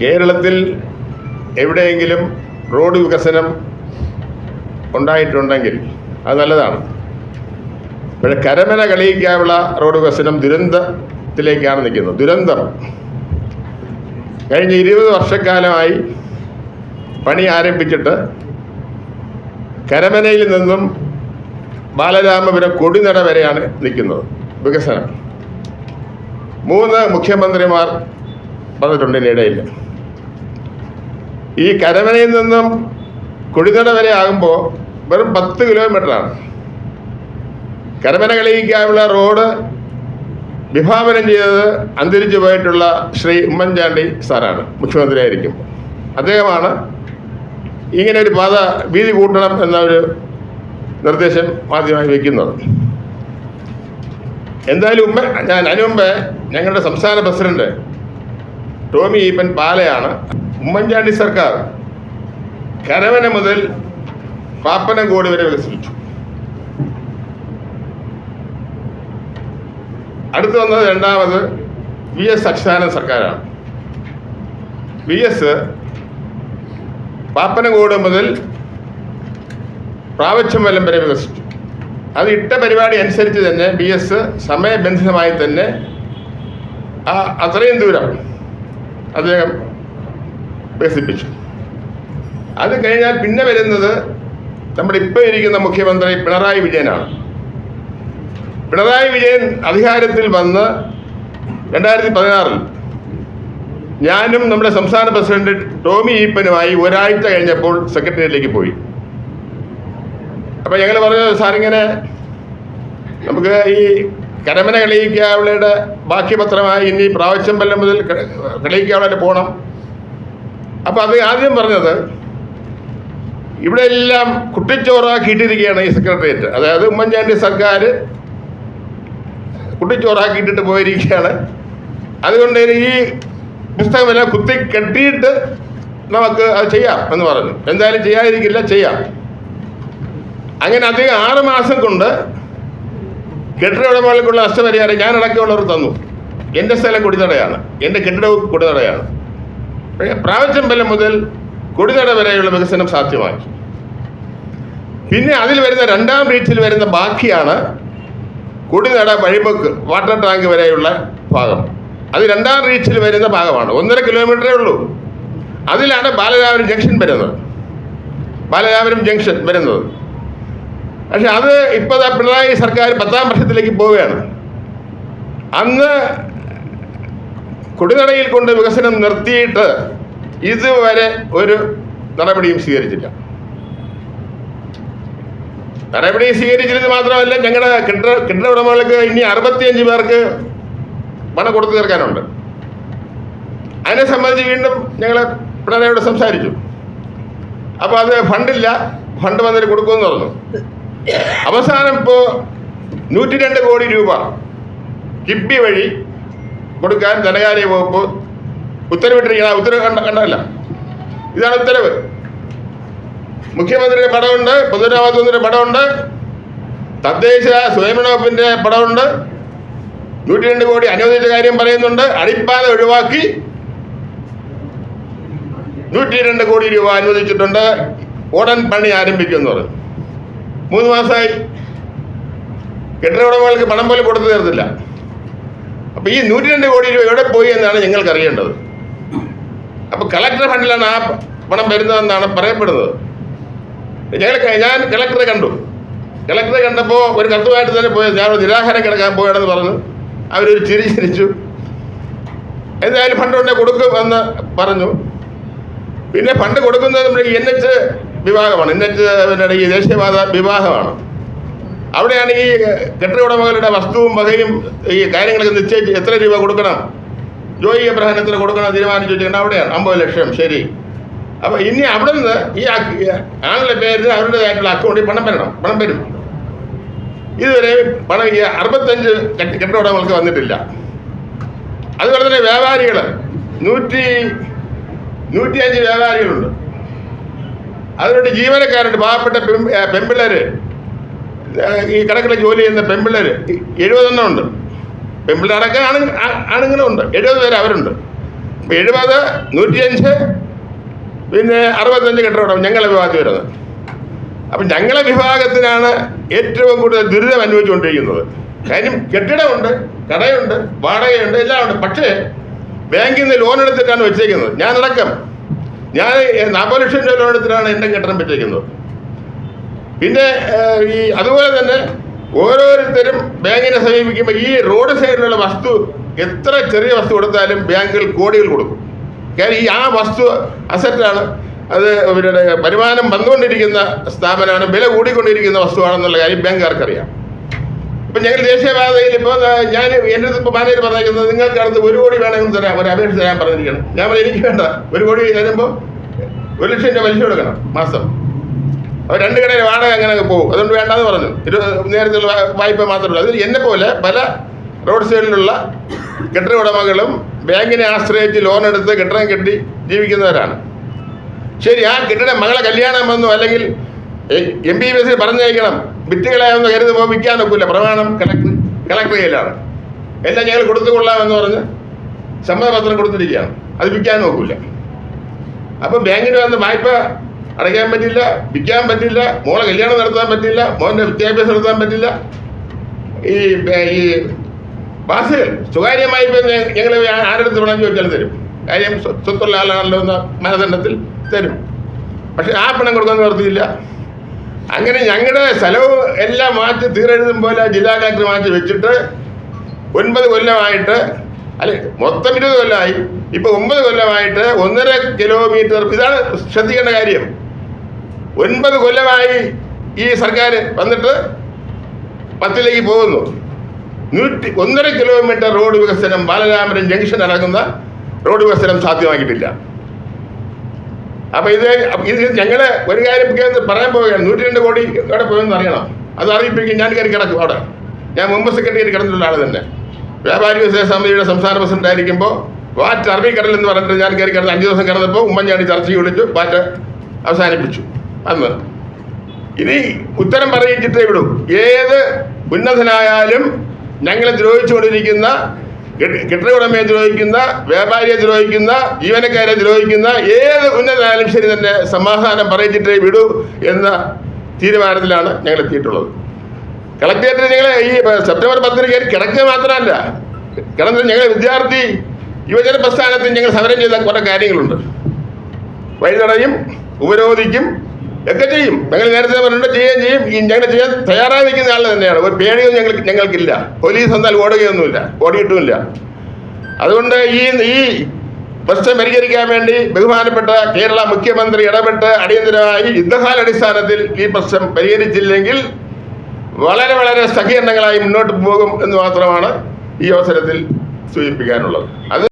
കേരളത്തിൽ എവിടെയെങ്കിലും റോഡ് വികസനം ഉണ്ടായിട്ടുണ്ടെങ്കിൽ അത് നല്ലതാണ്. പക്ഷേ കരമന കളിയിക്കാനുള്ള റോഡ് വികസനം ദുരന്തത്തിലേക്കാണ് നിൽക്കുന്നത്. ദുരന്തം. കഴിഞ്ഞ ഇരുപത് വർഷക്കാലമായി പണി ആരംഭിച്ചിട്ട് കരമനയിൽ നിന്നും ബാലരാമപുരം കൊടിനട വരെയാണ് നിൽക്കുന്നത് വികസനം. മൂന്ന് മുഖ്യമന്ത്രിമാർ പറഞ്ഞിട്ടുണ്ട് ഇതിനിടയിൽ ഈ കരമനയിൽ നിന്നും കൊടിനട വരെ ആകുമ്പോൾ വെറും പത്ത് കിലോമീറ്ററാണ്. കരമന കളിയിക്കാനുള്ള റോഡ് വിഭാവനം ചെയ്തത് അന്തരിച്ചു പോയിട്ടുള്ള ശ്രീ ഉമ്മൻചാണ്ടി സാറാണ് മുഖ്യമന്ത്രിയായിരിക്കും. അദ്ദേഹമാണ് ഇങ്ങനെ ഒരു പാത വീതി കൂട്ടണം എന്ന ഒരു നിർദ്ദേശം ആദ്യമായി വയ്ക്കുന്നത് എന്തായാലും ഉമ്മ ഞാൻ അതിനു മുമ്പ് ഞങ്ങളുടെ സംസ്ഥാന പ്രസിഡന്റ് ടോമി ഈപ്പൻ പാലയാണ്. ഉമ്മൻചാണ്ടി സർക്കാർ കരവന മുതൽ പാപ്പനംകോട് വരെ വികസിപ്പിച്ചു. അടുത്ത് വന്നത് രണ്ടാമത് വി എസ് അച്യുതാനന്ദ സർക്കാരാണ്. വി എസ് പാപ്പനംകോട് മുതൽ പ്രാവശ്യമല്ലം വരെ വികസിച്ചു അത് ഇട്ട പരിപാടി അനുസരിച്ച് തന്നെ ബി എസ് സമയബന്ധിതമായി തന്നെ ആ അത്രയും ദൂരം അദ്ദേഹം വികസിപ്പിച്ചു അത് കഴിഞ്ഞാൽ പിന്നെ വരുന്നത് നമ്മുടെ ഇപ്പോൾ ഇരിക്കുന്ന മുഖ്യമന്ത്രി പിണറായി വിജയനാണ്. പിണറായി വിജയൻ അധികാരത്തിൽ വന്ന് രണ്ടായിരത്തി പതിനാറിൽ ഞാനും നമ്മുടെ സംസ്ഥാന പ്രസിഡന്റ് ടോമി ഈപ്പനുമായി ഒരാഴ്ച കഴിഞ്ഞപ്പോൾ സെക്രട്ടേറിയറ്റിലേക്ക് പോയി. അപ്പോൾ ഞങ്ങൾ പറഞ്ഞു സാറിങ്ങനെ നമുക്ക് ഈ കരമന കളിയിക്കാവളയുടെ ബാക്കി പത്രമായി ഇനി പ്രാവശ്യമ്പല്ലം മുതൽ കളിയിക്കാവളയിൽ പോകണം അപ്പോൾ അത് ആദ്യം പറഞ്ഞത് ഇവിടെ എല്ലാം കുട്ടിച്ചോറാക്കിയിട്ടിരിക്കുകയാണ് ഈ സെക്രട്ടേറിയറ്റ്. അതായത് ഉമ്മൻചാണ്ടി സർക്കാർ കുട്ടിച്ചോറാക്കിയിട്ടിട്ട് പോയിരിക്കുകയാണ്. അതുകൊണ്ട് ഈ പുസ്തകമെല്ലാം കുത്തി കെട്ടിയിട്ട് നമുക്ക് അത് ചെയ്യാം എന്ന് പറഞ്ഞു. എന്തായാലും ചെയ്യാതിരിക്കില്ല ചെയ്യാം. അങ്ങനെ അദ്ദേഹം ആറ് മാസം കൊണ്ട് കെട്ടിട ഉടമകൾക്കുള്ള നഷ്ടപരിഹാരം ഞാൻ അടക്കമുള്ളവർ തന്നു. എന്റെ സ്ഥലം കൊടിതടയാണ് എന്റെ കെട്ടിടവും പ്രാവശ്യം പ്രാവശ്യമ്പലം മുതൽ കൊടിതട വരെയുള്ള വികസനം സാധ്യമാക്കി പിന്നെ അതിൽ വരുന്ന രണ്ടാം റീച്ചിൽ വരുന്ന ബാക്കിയാണ് കൊടിനട വഴിമുക്ക് വാട്ടർ ടാങ്ക് വരെയുള്ള ഭാഗം. അത് രണ്ടാം റീച്ചിൽ വരുന്ന ഭാഗമാണ്. ഒന്നര കിലോമീറ്ററേ ഉള്ളൂ. അതിലാണ് ബാലരാപുരം ജംഗ്ഷൻ വരുന്നത്. ബാലരാപുരം ജംഗ്ഷൻ വരുന്നത്. പക്ഷെ അത് ഇപ്പോൾ പിണറായി സർക്കാർ പത്താം വർഷത്തിലേക്ക് പോവുകയാണ്. അന്ന് കുടിനടയിൽ കൊണ്ട് വികസനം നിർത്തിയിട്ട് ഇതുവരെ ഒരു നടപടിയും സ്വീകരിച്ചില്ല. നടപടി സ്വീകരിച്ചിരുന്നത് മാത്രമല്ല ഞങ്ങളുടെ കെട്ടിട കെട്ടിട ഉടമകൾക്ക് ഇനി അറുപത്തിയഞ്ച് പേർക്ക് പണം കൊടുത്തു തീർക്കാനുണ്ട്. അതിനെ സംബന്ധിച്ച് വീണ്ടും ഞങ്ങൾ പിണറായിയോട് സംസാരിച്ചു. അപ്പോൾ അത് ഫണ്ടില്ല. ഫണ്ട് വന്നിട്ട് കൊടുക്കുമെന്ന് പറഞ്ഞു. അവസാനം ഇപ്പോൾ നൂറ്റി രണ്ട് കോടി രൂപ. കിബി വഴി കൊടുക്കാൻ ധനകാര്യ വകുപ്പ് ഉത്തരവിട്ടിരിക്കുന്ന ഉത്തരവ് കണ്ട കണ്ടല്ല ഇതാണ് ഉത്തരവ്. മുഖ്യമന്ത്രിയുടെ പടമുണ്ട് പൊതുരാവാസത്തിന്റെ പടമുണ്ട് തദ്ദേശ സ്വയംഭരണ വകുപ്പിന്റെ പടമുണ്ട്. നൂറ്റി രണ്ട് കോടി അനുവദിച്ച കാര്യം പറയുന്നുണ്ട്. അടിപ്പാത ഒഴിവാക്കി നൂറ്റി രണ്ട് കോടി രൂപ അനുവദിച്ചിട്ടുണ്ട്. ഉടൻ പണി ആരംഭിക്കുമെന്ന് മൂന്ന് മാസമായി. കെട്ടിട ഉടമകൾക്ക് പണം പോലും കൊടുത്തു തീർത്തില്ല അപ്പോൾ ഈ നൂറ്റി രണ്ട് കോടി രൂപ എവിടെ പോയി എന്നാണ് ഞങ്ങൾക്ക് അറിയേണ്ടത് അപ്പോൾ കളക്ടർ ഫണ്ടിലാണ് ആ പണം വരുന്നതെന്നാണ് പറയപ്പെടുന്നത്. ഞങ്ങൾ ഞാൻ കളക്ടറെ കണ്ടു. കളക്ടറെ കണ്ടപ്പോൾ ഒരു കത്തുമായിട്ട് തന്നെ പോയത് ഞാൻ നിരാഹാരം കിടക്കാൻ പോയാണെന്ന് പറഞ്ഞു. അവരൊരു ചിരി ചിരിച്ചു. എന്തായാലും ഫണ്ട് ഉണ്ടെ കൊടുക്കും എന്ന് പറഞ്ഞു. പിന്നെ ഫണ്ട് കൊടുക്കുന്നത് നമ്മുടെ എൻ എച്ച് വിഭാഗമാണ് ഇന്നത്തെ ഈ ദേശീയപാത വിഭാഗമാണ് അവിടെയാണ് ഈ കെട്ടിട ഉടമകളുടെ വസ്തുവും വകയും ഈ കാര്യങ്ങളൊക്കെ നിശ്ചയിച്ച് എത്ര രൂപ കൊടുക്കണം? ജോയി എത്ര കൊടുക്കണം തീരുമാനിച്ചു വെച്ചിട്ടുണ്ട് അവിടെയാണ്. അമ്പത് ലക്ഷം. ശരി. അപ്പോൾ ഇനി അവിടെ നിന്ന് ഈ ആളുടെ പേരിൽ അവരുടേതായിട്ടുള്ള അക്കൗണ്ടിൽ പണം വരണം. പണം വരും. ഇതുവരെ പണം ഈ അറുപത്തഞ്ച് കെട്ടിട ഉടമകൾക്ക് വന്നിട്ടില്ല. അതുപോലെ തന്നെ വ്യാപാരികൾ നൂറ്റി നൂറ്റിയഞ്ച് വ്യാപാരികളുണ്ട്. അതിനുവേണ്ടി ജീവനക്കാരുണ്ട് പാവപ്പെട്ട പെൺ ഈ കണക്കിലെ ജോലി ചെയ്യുന്ന പെൺപിള്ളേര്. ഈ എഴുപതെണ്ണം ഉണ്ട്. പെൺപിള്ളേരടക്കം ആണ് ആണുങ്ങളും ഉണ്ട്. എഴുപത് പേര് അവരുണ്ട്. എഴുപത് നൂറ്റിയഞ്ച് പിന്നെ അറുപത്തഞ്ച് കെട്ടിടം ഞങ്ങളെ വിഭാഗത്തിൽ വരുന്നത്. അപ്പം ഞങ്ങളെ വിഭാഗത്തിനാണ് ഏറ്റവും കൂടുതൽ ദുരിതം അനുഭവിച്ചുകൊണ്ടിരിക്കുന്നത്. കാര്യം കെട്ടിടമുണ്ട് കടയുണ്ട് വാടകയുണ്ട് എല്ലാം ഉണ്ട് പക്ഷേ ബാങ്കിൽ നിന്ന് ലോൺ എടുത്തിട്ടാണ് വെച്ചേക്കുന്നത്. ഞാനടക്കം ഞാൻ നാൽപ്പത് ലക്ഷം രൂപ ലോൺ എന്റെ കെട്ടിടം വെച്ചേക്കുന്നത്. പിന്നെ ഈ അതുപോലെ തന്നെ ഓരോരുത്തരും ബാങ്കിനെ സമീപിക്കുമ്പോൾ ഈ റോഡ് സൈഡിലുള്ള വസ്തു എത്ര ചെറിയ വസ്തു കൊടുത്താലും ബാങ്കുകൾ കോടികൾ കൊടുക്കും. കാര്യം ഈ ആ വസ്തു അസറ്റാണ്. അത് അവരുടെ വരുമാനം വന്നുകൊണ്ടിരിക്കുന്ന സ്ഥാപനമാണ് വില കൂടിക്കൊണ്ടിരിക്കുന്ന വസ്തുവാണെന്നുള്ള കാര്യം ബാങ്കുകാർക്കറിയാം. ഇപ്പം ഞങ്ങൾ ദേശീയപാതയിൽ ഇപ്പോൾ ഞാൻ അടുത്ത് ഇപ്പോൾ മാനേജർ പറഞ്ഞേക്കുന്നത് നിങ്ങൾക്ക് അടുത്ത് ഒരു കോടി വേണമെങ്കിൽ തരാം ഒരു അപേക്ഷ ഞാൻ പറഞ്ഞിരിക്കണം ഞാൻ പറഞ്ഞു എനിക്ക് വേണ്ട ഒരു കോടി തരുമ്പോൾ ഒരു ലക്ഷം രൂപ പലിശ കൊടുക്കണം മാസം. അപ്പോൾ രണ്ട് കടയിൽ വാടക അങ്ങനെ പോകും. അതുകൊണ്ട് വേണ്ടാന്ന് പറഞ്ഞു. ഇരു നേരത്തെ വായ്പ മാത്രമല്ല അതിൽ എന്നെ പോലെ പല റോഡ് സൈഡിലുള്ള കെട്ടിട ഉടമകളും ബാങ്കിനെ ആശ്രയിച്ച് ലോൺ എടുത്ത് കെട്ടിടം കെട്ടി ജീവിക്കുന്നവരാണ്. ശരി ആ കെട്ടിടം മകളെ കല്യാണം വന്നു അല്ലെങ്കിൽ എം ബി ബി എസിൽ പറഞ്ഞയക്കണം. വിറ്റുകളായെന്ന് കരുതുമ്പോൾ വിൽക്കാൻ നോക്കില്ല പ്രമാണം കളക്ടർ കളക്ടർ എല്ലാം ഞങ്ങൾ കൊടുത്തു കൊള്ളാമെന്ന് പറഞ്ഞ് സമ്മതപത്രം കൊടുത്തിരിക്കുകയാണ്. അത് വിൽക്കാൻ നോക്കില്ല അപ്പം ബാങ്കിന് വന്ന് വായ്പ അടയ്ക്കാൻ പറ്റില്ല വിൽക്കാൻ പറ്റില്ല മോളെ കല്യാണം നടത്താൻ പറ്റില്ല മോന്റെ വിദ്യാഭ്യാസം നടത്താൻ പറ്റില്ല. ഈ ഈ വാസുകൾ സ്വകാര്യമായി ഞങ്ങൾ ആരെടുത്ത് പണം ചോദിച്ചാലും തരും. കാര്യം സ്വ- സ്വത്തുള്ള ആളാണല്ലോ എന്ന മാനദണ്ഡത്തിൽ തരും. പക്ഷെ ആ പണം കൊടുക്കാൻ നിവർത്തിയില്ല. അങ്ങനെ ഞങ്ങളുടെ സ്ഥലവും എല്ലാം മാറ്റി തീരെഴുതും പോലെ ജില്ലാ കളക്ടർ മാറ്റി വെച്ചിട്ട് ഒൻപത് കൊല്ലമായിട്ട് അല്ലെ മൊത്തം ഇരുപത് കൊല്ലമായി ഇപ്പൊ ഒമ്പത് കൊല്ലമായിട്ട് ഒന്നര കിലോമീറ്റർ ഇതാണ് ശ്രദ്ധിക്കേണ്ട കാര്യം. ഒൻപത് കൊല്ലമായി ഈ സർക്കാർ വന്നിട്ട് പത്തിലേക്ക് പോകുന്നു. നൂറ്റി ഒന്നര കിലോമീറ്റർ റോഡ് വികസനം ബാലരാമപുരം ജംഗ്ഷൻ അടങ്ങുന്ന റോഡ് വികസനം സാധ്യമാക്കിയിട്ടില്ല. അപ്പൊ ഇത് ഇത് ഞങ്ങൾ ഒരു കാര്യം പറയാൻ പോവുകയാണ്. നൂറ്റി രണ്ട് കോടി എവിടെ പോയെന്ന് അറിയണം. അത് അറിയിപ്പിക്കും. ഞാൻ കയറി കിടക്കും അവിടെ. ഞാൻ മുമ്പ് സെക്രട്ടറി കിടന്നിട്ടുള്ള ആൾ തന്നെ. വ്യാപാരി വ്യവസായ സമിതിയുടെ സംസ്ഥാന പ്രസിഡന്റ് ആയിരിക്കുമ്പോൾ വാറ്റ് അറബിക്കടൽ എന്ന് പറഞ്ഞിട്ട് ഞാൻ കയറി കിടന്ന് അഞ്ച് ദിവസം കിടന്നപ്പോൾ ഉമ്മൻചാണ്ടി ചർച്ചയ്ക്ക് വിളിച്ചു വാറ്റ് അവസാനിപ്പിച്ചു. അന്ന് ഇനി ഉത്തരം പറയിച്ചിട്ടേ വിടും. ഏത് ഉന്നതനായാലും ഞങ്ങളെ ദ്രോഹിച്ചുകൊണ്ടിരിക്കുന്ന കെട്ടിട ഉടമയെ ദ്രോഹിക്കുന്ന വ്യാപാരിയെ ദ്രോഹിക്കുന്ന ജീവനക്കാരെ ദ്രോഹിക്കുന്ന ഏത് ഉന്നതനായാലും ശരി തന്നെ സമാധാനം പറയിച്ചിട്ടേ വിടൂ എന്ന തീരുമാനത്തിലാണ് ഞങ്ങൾ എത്തിയിട്ടുള്ളത്. കളക്ടറേറ്റിൽ ഞങ്ങൾ ഈ സെപ്റ്റംബർ പത്തിന് കയറി കിടക്കുക മാത്രമല്ല കിടന്നിട്ട് ഞങ്ങൾ വിദ്യാർത്ഥി യുവജന പ്രസ്ഥാനത്തിൽ ഞങ്ങൾ സമരം ചെയ്ത കുറേ കാര്യങ്ങളുണ്ട്. വഴിതടയും ഉപരോധിക്കും ഒക്കെ ചെയ്യും? ഞങ്ങൾ നേരത്തെ പറഞ്ഞിട്ട് ചെയ്യുകയും ചെയ്യും. ഞങ്ങൾ ചെയ്യാൻ തയ്യാറായി നിൽക്കുന്ന ആൾ തന്നെയാണ്. ഒരു പേടിയൊന്നും ഞങ്ങൾക്ക് ഞങ്ങൾക്കില്ല. പോലീസ് എന്നാൽ ഓടുകയൊന്നുമില്ല. ഓടിയിട്ടുമില്ല അതുകൊണ്ട് ഈ ഈ പ്രശ്നം പരിഹരിക്കാൻ വേണ്ടി ബഹുമാനപ്പെട്ട കേരള മുഖ്യമന്ത്രി ഇടപെട്ട് അടിയന്തരമായി യുദ്ധകാലടിസ്ഥാനത്തിൽ ഈ പ്രശ്നം പരിഹരിച്ചില്ലെങ്കിൽ വളരെ വളരെ സങ്കീർണങ്ങളായി മുന്നോട്ട് പോകും എന്ന് മാത്രമാണ് ഈ അവസരത്തിൽ സൂചിപ്പിക്കാനുള്ളത്. അത്